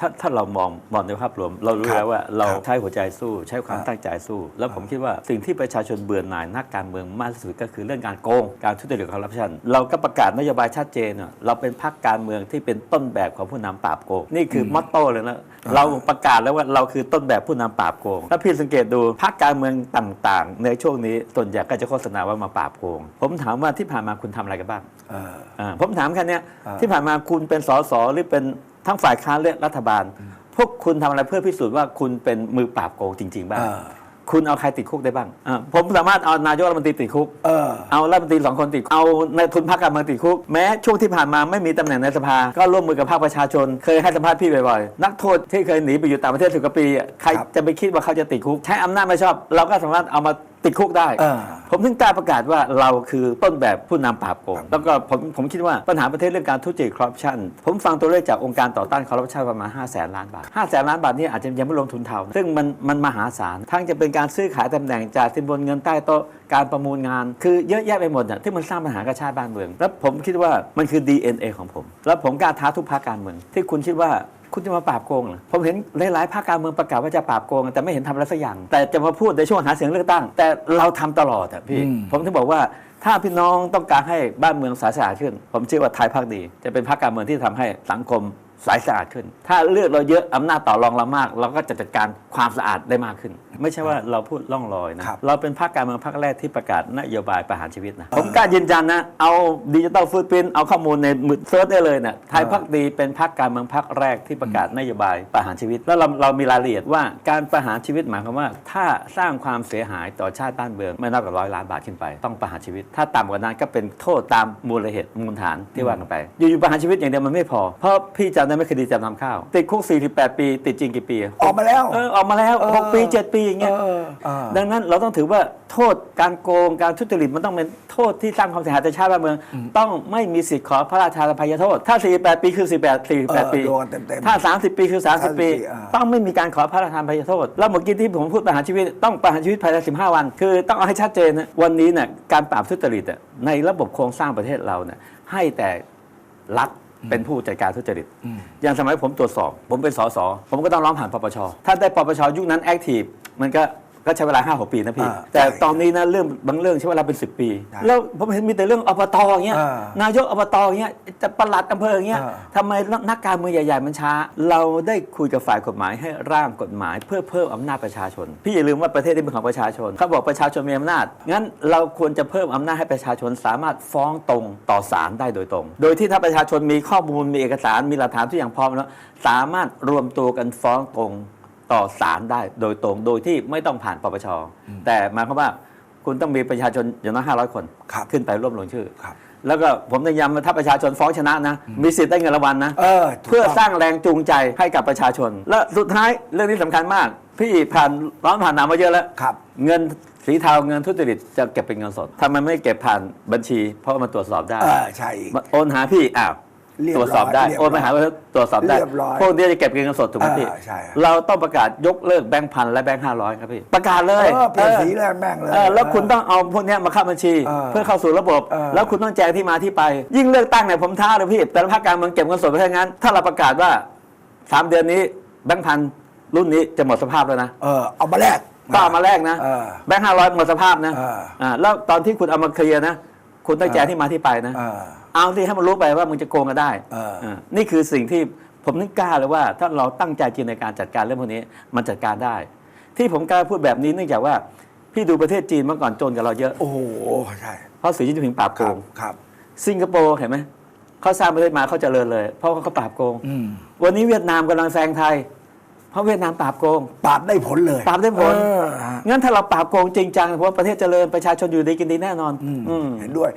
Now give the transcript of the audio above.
ถ้าถ้าเรามองมองในภาพรวม เรารู้ครับแล้วว่าเราครับใช้หัวใจสู้ใช้ความครับตั้งใจสู้ แล้วผมคิดว่าสิ่งที่ประชาชนเบื่อหน่ายนักการเมืองมากที่สุดก็คือเรื่องการโกง การทุจริตคอร์รัปชันเราก็ประกาศนโยบายชัดเจนอะเราเป็นพรรคการเมืองที่เป็นต้นแบบของผู้นำปราบโกง นี่คือมอตโต้เลยนะเราประกาศแล้วว่าเราคือต้นแบบผู้นำปราบโกง ถ้าพี่สังเกตดูพรรคการเมืองต่าง ๆ ในช่วงนี้ส่วนใหญ่ก็จะโฆษณาว่ามาปราบโกง ผมถามว่าที่ผ่านมาคุณทำอะไรกันบ้างเอออ่าผมถามแค่เนี้ยอ่าที่ผ่านมาคุณเป็นสสหรือเป็น ทั้งฝ่ายค้านและรัฐบาล พวกคุณทำอะไรเพื่อพิสูจน์ว่าคุณเป็นมือปราบโกงจริง ๆ บ้างเออคุณเอาใครติดคุกได้บ้างอ่าผมสามารถเอานายกรัฐมนตรีติดคุกเออเอารัฐมนตรีสองคนติด เอาในทุนพรรคการเมืองติดคุก แม้ช่วงที่ผ่านมาไม่มีตำแหน่งในสภา ก็ร่วมมือกับภาคประชาชน เคยให้สัมภาษณ์พี่บ่อยๆ นักโทษที่เคยหนีไปอยู่ต่างประเทศสิบกว่าปีอะใครครับจะไปคิดว่าเขาจะติดคุก ใช้อำนาจไม่ชอบ เราก็สามารถเอามา ติดคุกได้เออผมถึงกล้าประกาศว่าเราคือต้นแบบผู้นำปราบโกงแล้วก็ผมผมคิดว่าปัญหาประเทศเรื่องการทุจริตคอร์รัปชันผมฟังตัวเลขจากองค์การต่อต้านคอร์รัปชันประมาณ5 0 0แสนล้านบาท5 0 0แสนล้านบาทนี่อาจจะยังไม่รวมทุนเทาซึ่งมันมันมหาศาลทั้งจะเป็นการซื้อขายตำแหน่งจากสินบนเงินใต้โต๊ะการประมูลงาน คือเยอะแยะไปหมดน่ะที่มันสร้างปัญหากับชาติบ้านเมือง แล้วผมคิดว่ามันคือ DNA ของผม แล้วผมกล้าท้าทุกภาคการเมืองที่คุณคิดว่า คุณจะมาปราบโกงเหรอผมเห็นหลายๆภาคการเมืองประกาศว่าจะปราบโกง แต่ไม่เห็นทำอะไรสักอย่าง แต่จะมาพูดในช่วงหาเสียงเลือกตั้ง แต่เราทำตลอดอะพี่อืมผมถึงบอกว่าถ้าพี่น้องต้องการให้บ้านเมืองสายสะอาดขึ้น ผมเชื่อว่าไทยพักดี จะเป็นพรรคการเมืองที่ทำให้สังคมสายสะอาดขึ้น ถ้าเลือกเราเยอะอำนาจต่อรองเรามาก เราก็จะจัดการความสะอาดได้มากขึ้น ไม่ใไม่ใช่ว่าเราพูดล่องลอยนะครับเราเป็นพรรคการเมืองพรรคแรกที่ประกาศนโยบายประหารชีวิตนะ ผมกล้ายืนยันนะ เอาดิจิตอลฟูดพิ้นเอาข้อมูลในมือเซิร์ชได้เลยนะไทยพักดีเป็นพรรคการเมืองพรรคแรกที่ประกาศนโยบายประหารชีวิต แล้วเราเรามีรายละเอียดว่าการประหารชีวิตหมายความว่า ถ้าสร้างความเสียหายต่อชาติบ้านเมืองไม่น้อยกว่าร้อยล้านบาทขึ้นไป ต้องประหารชีวิต ถ้าต่ำกว่านั้นก็เป็นโทษตามมูลเหตุมูลฐานที่ว่ากันไป อยู่ๆประหารชีวิตอย่างเดียวมันไม่พอ เพราะพี่จำได้ไหมคดีจำนำข้าวติดคุก48 ปี ติดจริงกี่ปี ออกมาแล้วเออออกมาแล้วเออหกปี 7 ปีอย่างเงี้ยเออเออดังนั้นเราต้องถือว่าโทษการโกงการทุจริตมันต้องเป็นโทษที่สร้างความเสียหายต่อชาติบ้านเมือง ต้องไม่มีสิทธิ์ขอพระราชาอภัยโทษ ถ้า 48 ปีคือ48 48 ปีเออโดนเต็มๆถ้า 30 ปีคือ 30 ปีอ่าต้องไม่มีการขอพระราชทานอภัยโทษ แล้วเมื่อกี้ที่ผมพูดประหารชีวิตต้องประหารชีวิตภายใน 15 วัน คือต้องเอาให้ชัดเจนนะวันนี้เนี่ยการปราบทุจริตอะในระบบโครงสร้างประเทศเราเนี่ยให้แต่รัฐ เป็นผู้จัดการทุจริต อย่างสมัยผมตรวจสอบ ผมเป็นสสผมก็ต้องร้องผ่านปปช ถ้าได้ปปชยุคนั้นแอคทีฟมันก็ ก็ใช้เวลา5 6ปีนะพี่ อ่าแต่ใช่ตอนนี้นะเรื่องบางเรื่องใช้เวลาเป็น10ปี ใช่แล้วผมเห็นมีแต่เรื่องอบตอย่างเงี้ยอ่านายกอบตอย่างเงี้ยจะประหลัดอำเภออย่างเงี้ยอ่า ทำไมนักการเมืองใหญ่ๆมันช้า เราได้คุยกับฝ่ายกฎหมายให้ร่างกฎหมาย เพื่อเพิ่มอำนาจประชาชน พี่อย่าลืมว่าประเทศนี้เป็นของประชาชนเขาบอกประชาชนมีอำนาจงั้นเราควรจะเพิ่มอำนาจให้ประชาชนสามารถฟ้องตรงต่อศาลได้โดยตรง โดยที่ถ้าประชาชนมีข้อมูลมีเอกสารมีหลักฐานทุกอย่างพร้อมแล้วสามารถรวมตัวกันฟ้องตรง ต่อศาลได้โดยตรงโดยที่ไม่ต้องผ่านปปช แต่หมายความว่าคุณต้องมีประชาชนอย่างน้อย500คนครับขึ้นไปร่วมลงชื่อครับแล้วก็ผมต้องย้ำว่าถ้าประชาชนฟ้องชนะนะ มีสิทธิ์ได้เงินรางวัลนะเออถูกเพื่อต้องสร้างแรงจูงใจให้กับประชาชน และสุดท้ายเรื่องนี้สำคัญมาก พี่ผ่านร้อนผ่านหนาวมาเยอะแล้วครับเงินสีเทาเงินทุจริตจะเก็บเป็นเงินสดทำไมไม่เก็บผ่านบัญชี เพราะว่ามันตรวจสอบได้เออใช่อีกโอนหาพี่อ้าวเรียบ ตรวจสอบได้ร้อยโอนไปหาตรวจสอบได้เรียบร้อยพวกนี้จะเก็บเป็นเงินสดถูกไหมพี่เออใช่ครับเราต้องประกาศยกเลิกแบงค์พันและแบงค์ห้าร้อยครับพี่ประกาศเลยเออเปลี่ยนสีเลยแม่งเลยออแล้วคุณต้องเอาพวกเนี้ยมาเข้าบัญชีเออเพื่อเข้าสู่ระบบเออแล้วคุณต้องแจ้งที่มาที่ไป ยิ่งเลือกตั้งเนี่ยผมท้าเลยพี่แต่ละภาคการเมืองเก็บเงินสดไปทั้งนั้น ถ้าเราประกาศว่าสามเดือนนี้แบงค์พันรุ่นนี้จะหมดสภาพแล้วนะเออเอามาแลกก็เอามาแลกนะเออแบงค์ห้าร้อยหมดสภาพนะเอออ่าแล้วตอนที่คุณเอามาเคลียร์นะคุณต้องแจ้งที่มาที่ไปนะ เออเอาที่ให้มันรู้ไปว่ามึงจะโกงกันได้เออเออ นี่คือสิ่งที่ผมนึกกล้าเลยว่า ถ้าเราตั้งใจจริงในการจัดการเรื่องพวกนี้มันจัดการได้ ที่ผมกล้าพูดแบบนี้เนื่องจากว่าพี่ดูประเทศจีนเมื่อก่อนจนกับเราเยอะโอ้โหใช่เพราะสีจิ้นผิงปราบคโกรับงครับ สิงคโปร์เห็นไหมเขาสร้างประเทศมาเขาเจริญเลย เพราะเขาปราบโกง อืมวันนี้เวียดนามกำลังแซงไทย เพราะเวียดนามปราบโกง ปราบได้ผลเลยปราบได้ผล เออฮะงั้นถ้าเราปราบโกงจริงจังเพราะว่าประเทศเจริญประชาชนอยู่ดีกินดีแน่นอนอืมอืมเห็นด้วย